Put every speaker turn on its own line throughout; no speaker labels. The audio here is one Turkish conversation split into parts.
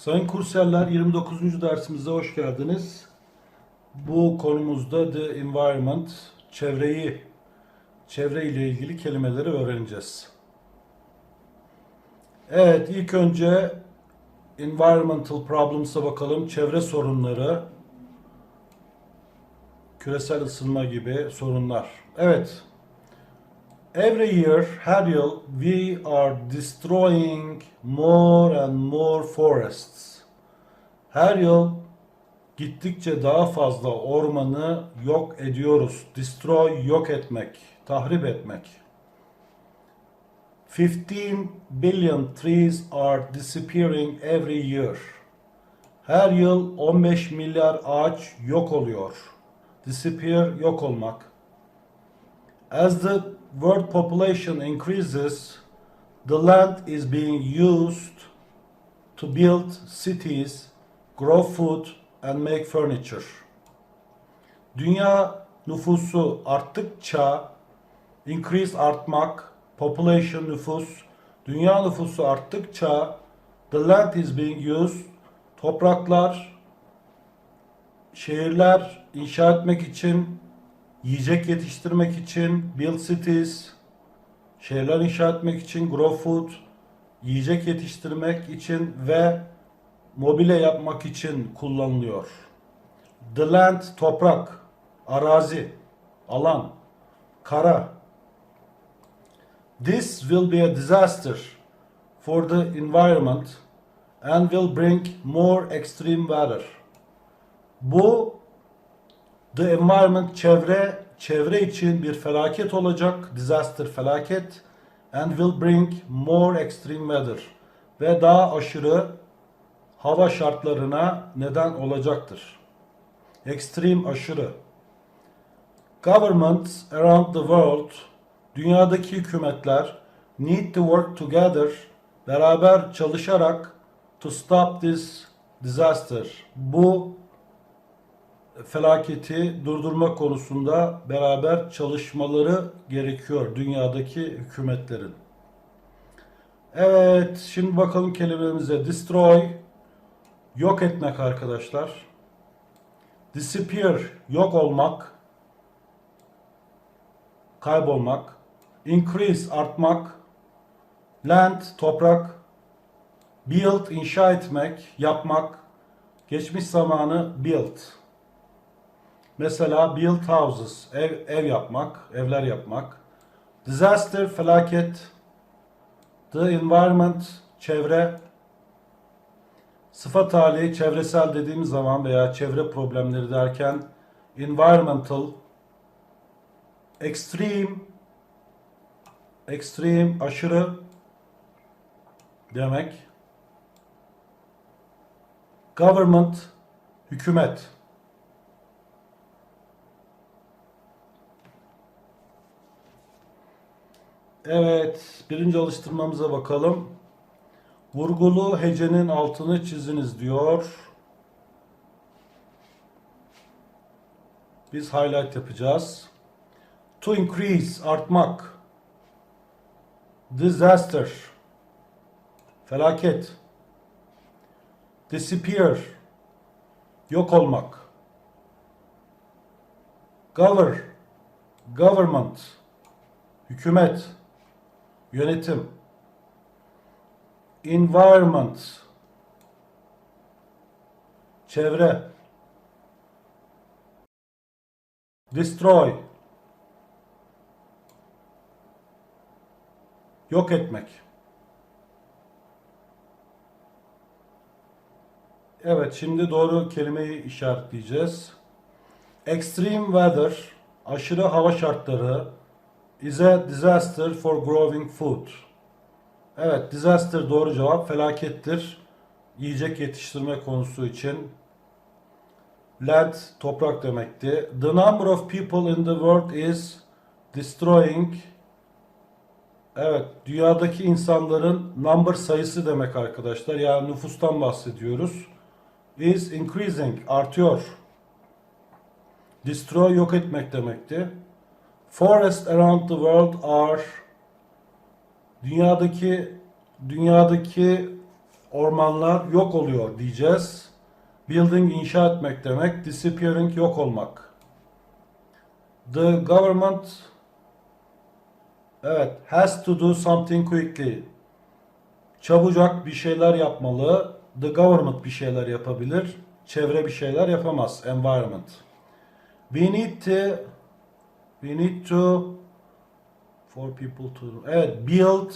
Sayın kursiyerler 29. dersimize hoş geldiniz. Bu konumuzda the environment, çevreyi, çevre ile ilgili kelimeleri öğreneceğiz. Evet, ilk önce environmental problems'a bakalım. Çevre sorunları, küresel ısınma gibi sorunlar. Evet. Every year, her yıl, we are destroying more and more forests. Her yıl gittikçe daha fazla ormanı yok ediyoruz. Destroy, yok etmek, tahrip etmek. 15 billion trees are disappearing every year. Her yıl 15 milyar ağaç yok oluyor. Disappear, yok olmak. As the world population increases, the land is being used to build cities, grow food, and make furniture. Dünya nüfusu arttıkça, increase artmak, population nüfus, dünya nüfusu arttıkça, the land is being used, topraklar, şehirler inşa etmek için, yiyecek yetiştirmek için, build cities, şehirler inşa etmek için, grow food, yiyecek yetiştirmek için ve mobilya yapmak için kullanılıyor. The land, toprak, arazi, alan, kara. This will be a disaster for the environment and will bring more extreme weather. Bu the environment çevre çevre için bir felaket olacak. Disaster felaket and will bring more extreme weather ve daha aşırı hava şartlarına neden olacaktır. Extreme aşırı. Governments around the world dünyadaki hükümetler need to work together beraber çalışarak to stop this disaster. Bu felaketi durdurma konusunda beraber çalışmaları gerekiyor dünyadaki hükümetlerin. Evet, şimdi bakalım kelimemize. Destroy, yok etmek arkadaşlar. Disappear, yok olmak, kaybolmak. Increase, artmak. Land, toprak. Build, inşa etmek, yapmak. Geçmiş zamanı build. Mesela build houses, ev, ev yapmak, evler yapmak. Disaster, felaket. The environment, çevre. Sıfat hali, çevresel dediğimiz zaman veya çevre problemleri derken environmental, extreme, extreme, aşırı demek. Government, hükümet. Evet, birinci alıştırmamıza bakalım. Vurgulu hecenin altını çiziniz diyor. Biz highlight yapacağız. To increase, artmak. Disaster, felaket. Disappear, yok olmak. Govern, government, hükümet, yönetim. Environment, çevre. Destroy, yok etmek. Evet, şimdi doğru kelimeyi işaretleyeceğiz. Extreme weather, aşırı hava şartları is a disaster for growing food. Evet, disaster doğru cevap. Felakettir. Yiyecek yetiştirme konusu için. Land, toprak demekti. The number of people in the world is destroying. Evet, dünyadaki insanların number sayısı demek arkadaşlar. Yani nüfustan bahsediyoruz. Is increasing, artıyor. Destroy, yok etmek demekti. Forests around the world are dünyadaki dünyadaki ormanlar yok oluyor diyeceğiz. Building inşa etmek demek. Disappearing yok olmak. The government evet has to do something quickly. Çabucak bir şeyler yapmalı. The government bir şeyler yapabilir. Çevre bir şeyler yapamaz. Environment. We need to we need to for people to evet build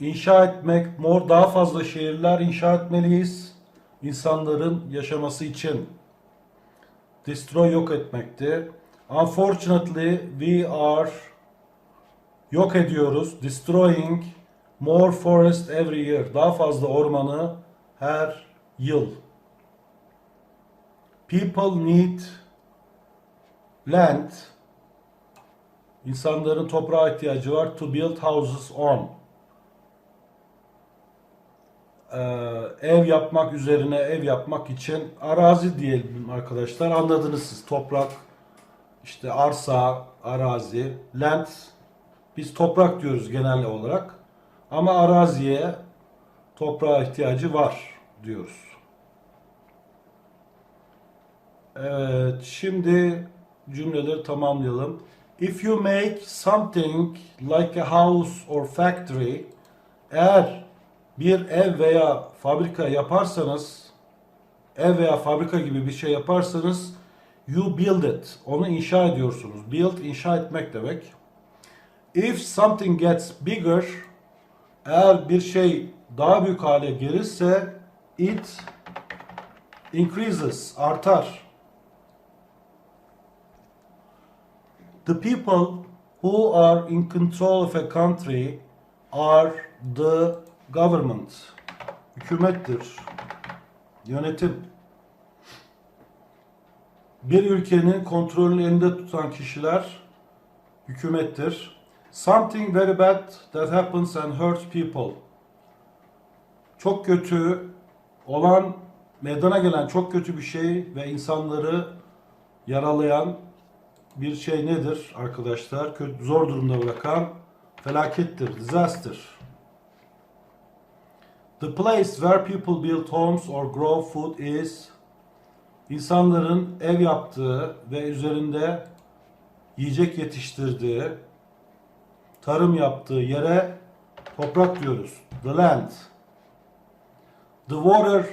inşa etmek more daha fazla şehirler inşa etmeliyiz insanların yaşaması için. Destroy yok etmekti. Unfortunately we are yok ediyoruz destroying more forest every year. Daha fazla ormanı her yıl. People need land insanların toprağa ihtiyacı var. To build houses on. Ee, ev yapmak üzerine ev yapmak için arazi diyelim arkadaşlar. Anladınız siz. Toprak işte arsa arazi land. Biz toprak diyoruz genel olarak. Ama araziye toprağa ihtiyacı var diyoruz. Evet, şimdi cümleleri tamamlayalım. If you make something like a house or factory, eğer bir ev veya fabrika yaparsanız, ev veya fabrika gibi bir şey yaparsanız, you build it. Onu inşa ediyorsunuz. Build, inşa etmek demek. If something gets bigger, eğer bir şey daha büyük hale gelirse, it increases, artar. The people who are in control of a country are the government. Hükümettir. Yönetim. Bir ülkenin kontrolünü elinde tutan kişiler hükümettir. Something very bad that happens and hurts people. Çok kötü olan, meydana gelen çok kötü bir şey ve insanları yaralayan bir şey nedir arkadaşlar? Kötü, zor durumda bırakan felakettir, disaster. The place where people build homes or grow food is insanların ev yaptığı ve üzerinde yiyecek yetiştirdiği, tarım yaptığı yere toprak diyoruz. The land. The water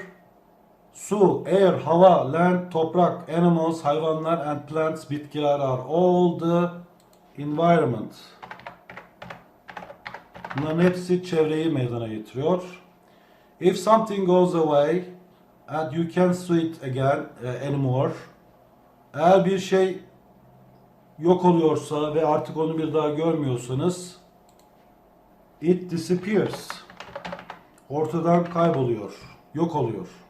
Su, air, hava, land, toprak, animals, hayvanlar and plants, bitkiler are all the environment. Bunların hepsi çevreyi meydana getiriyor. If something goes away and you can't see it again uh, anymore. Eğer bir şey yok oluyorsa ve artık onu bir daha görmüyorsanız it disappears. Ortadan kayboluyor, yok oluyor.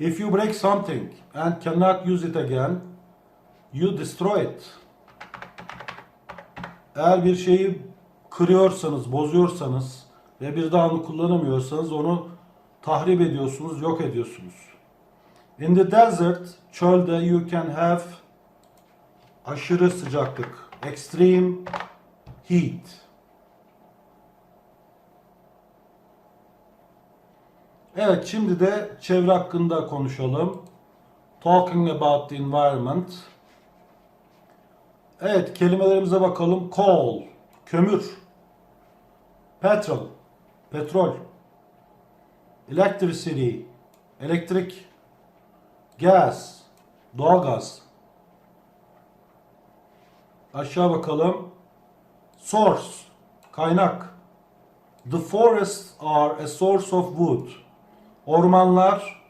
If you break something and cannot use it again, you destroy it. Eğer bir şeyi kırıyorsanız, bozuyorsanız ve bir daha onu kullanamıyorsanız onu tahrip ediyorsunuz, yok ediyorsunuz. In the desert, çölde you can have aşırı sıcaklık, extreme heat. Evet şimdi de çevre hakkında konuşalım. Talking about the environment. Evet kelimelerimize bakalım. Coal, kömür. Petrol, petrol. Electricity, elektrik. Gas, doğalgaz. Aşağı bakalım. Source, kaynak. The forests are a source of wood. Ormanlar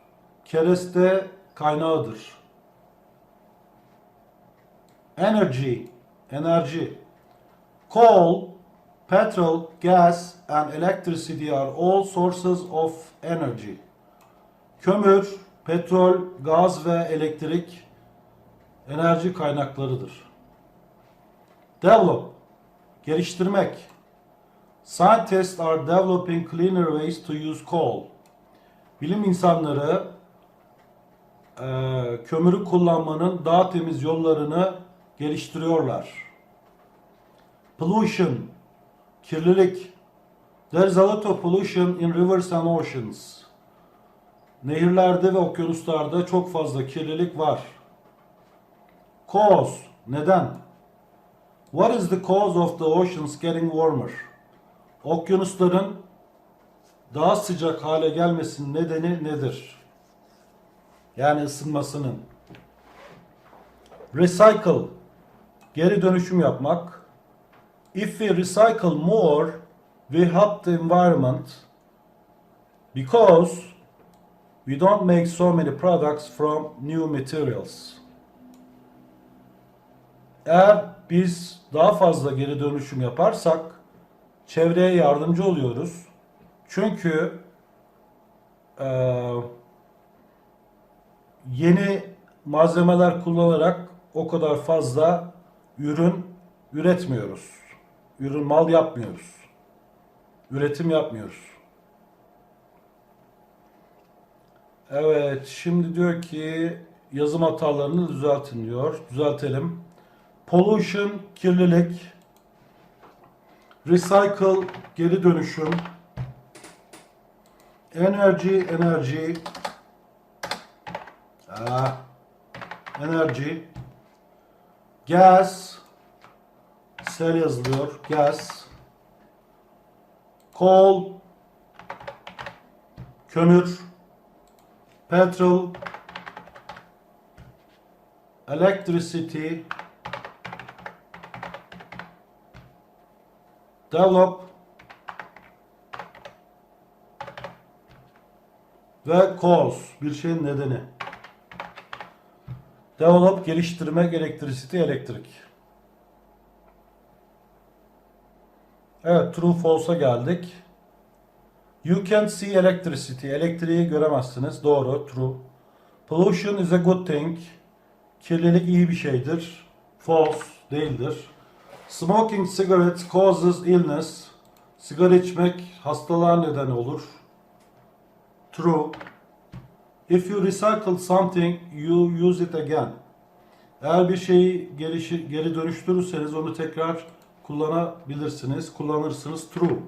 kereste kaynağıdır. Energy, enerji. Coal, petrol, gas and electricity are all sources of energy. Kömür, petrol, gaz ve elektrik enerji kaynaklarıdır. Develop, geliştirmek. Scientists are developing cleaner ways to use coal. Bilim insanları e, kömürü kullanmanın daha temiz yollarını geliştiriyorlar. Pollution, kirlilik. There is a lot of pollution in rivers and oceans. Nehirlerde ve okyanuslarda çok fazla kirlilik var. Cause. Neden? What is the cause of the oceans getting warmer? Okyanusların daha sıcak hale gelmesinin nedeni nedir? Yani ısınmasının. Recycle. Geri dönüşüm yapmak. If we recycle more, we help the environment because we don't make so many products from new materials. Eğer biz daha fazla geri dönüşüm yaparsak çevreye yardımcı oluyoruz. Çünkü eee, yeni malzemeler kullanarak o kadar fazla ürün üretmiyoruz. Ürün mal yapmıyoruz. Üretim yapmıyoruz. Evet, şimdi diyor ki yazım hatalarını düzeltin diyor. Düzeltelim. Pollution, kirlilik. Recycle, geri dönüşüm. Energy, enerji. Aa, enerji. Gas. Sel yazılıyor. Gas. Coal. Kömür. Petrol. Electricity. Develop. Ve cause. Bir şeyin nedeni. Develop geliştirmek, electricity elektrik. Evet, true false'a geldik. You can see electricity. Elektriği göremezsiniz. Doğru, true. Pollution is a good thing. Kirlilik iyi bir şeydir. False değildir. Smoking cigarettes causes illness. Sigara içmek hastalığa neden olur. True. If you recycle something, you use it again. Eğer bir şeyi gelişi, geri dönüştürürseniz onu tekrar kullanabilirsiniz, kullanırsınız. True.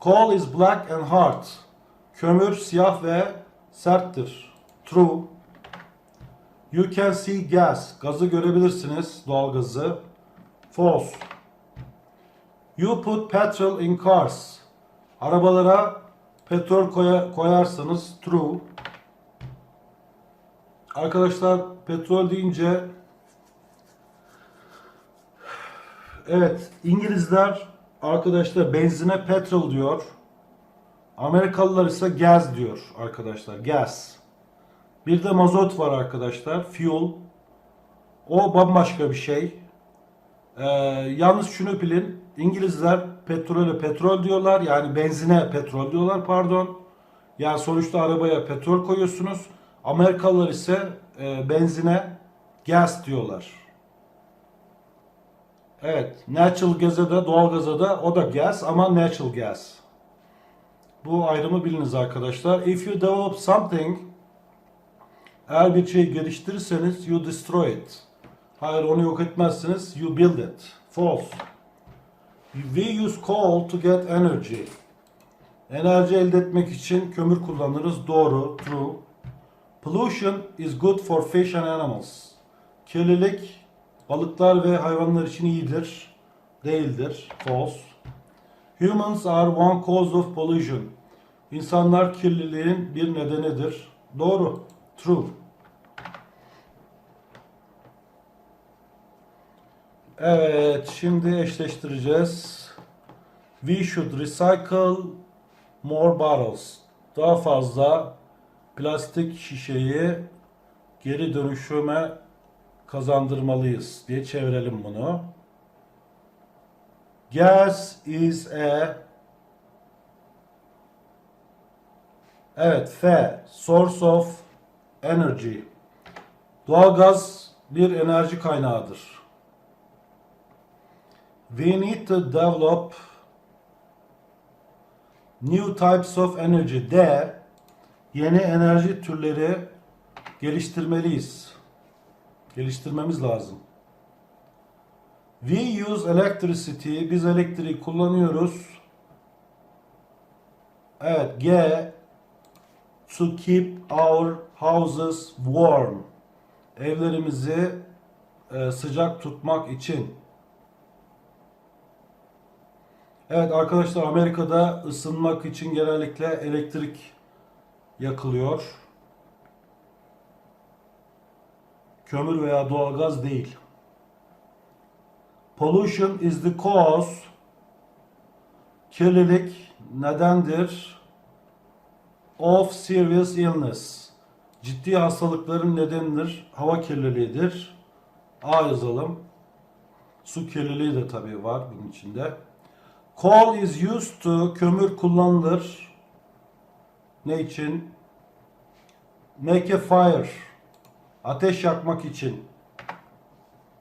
Coal is black and hard. Kömür siyah ve serttir. True. You can see gas. Gazı görebilirsiniz, doğal gazı. False. You put petrol in cars. Arabalara petrol koya- koyarsanız true. Arkadaşlar petrol deyince evet İngilizler arkadaşlar benzine petrol diyor. Amerikalılar ise gas diyor arkadaşlar. Gas. Bir de mazot var arkadaşlar. Fuel. O bambaşka bir şey. Ee, yalnız şunu bilin. İngilizler petrole petrol diyorlar. Yani benzine petrol diyorlar pardon. Yani sonuçta arabaya petrol koyuyorsunuz. Amerikalılar ise e, benzine gas diyorlar. Evet. Natural gaza da doğal gaza da o da gas ama natural gas. Bu ayrımı biliniz arkadaşlar. If you develop something eğer bir şeyi geliştirirseniz you destroy it. Hayır onu yok etmezsiniz. You build it. False. We use coal to get energy. Enerji elde etmek için kömür kullanırız. Doğru. True. Pollution is good for fish and animals. Kirlilik balıklar ve hayvanlar için iyidir. Değildir. False. Humans are one cause of pollution. İnsanlar kirliliğin bir nedenidir. Doğru. True. Evet, şimdi eşleştireceğiz. We should recycle more bottles. Daha fazla plastik şişeyi geri dönüşüme kazandırmalıyız diye çevirelim bunu. Gas is a Evet, F source of energy. Doğalgaz bir enerji kaynağıdır. We need to develop new types of energy. D. Yeni enerji türleri geliştirmeliyiz. Geliştirmemiz lazım. We use electricity. Biz elektriği kullanıyoruz. Evet G to keep our houses warm. Evlerimizi e, sıcak tutmak için. Evet arkadaşlar Amerika'da ısınmak için genellikle elektrik yakılıyor. Kömür veya doğalgaz değil. Pollution is the cause. Kirlilik nedendir? Of serious illness. Ciddi hastalıkların nedenidir. Hava kirliliğidir. A yazalım. Su kirliliği de tabii var bunun içinde. Coal is used to kömür kullanılır. Ne için? Make a fire. Ateş yakmak için.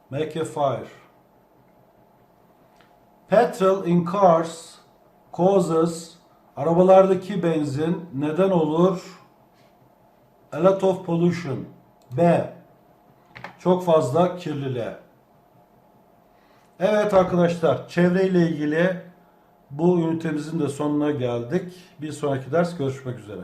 Make a fire. Petrol in cars causes arabalardaki benzin neden olur? A lot of pollution. B. Çok fazla kirliliğe. Evet arkadaşlar çevreyle ilgili bu ünitemizin de sonuna geldik. Bir sonraki ders görüşmek üzere.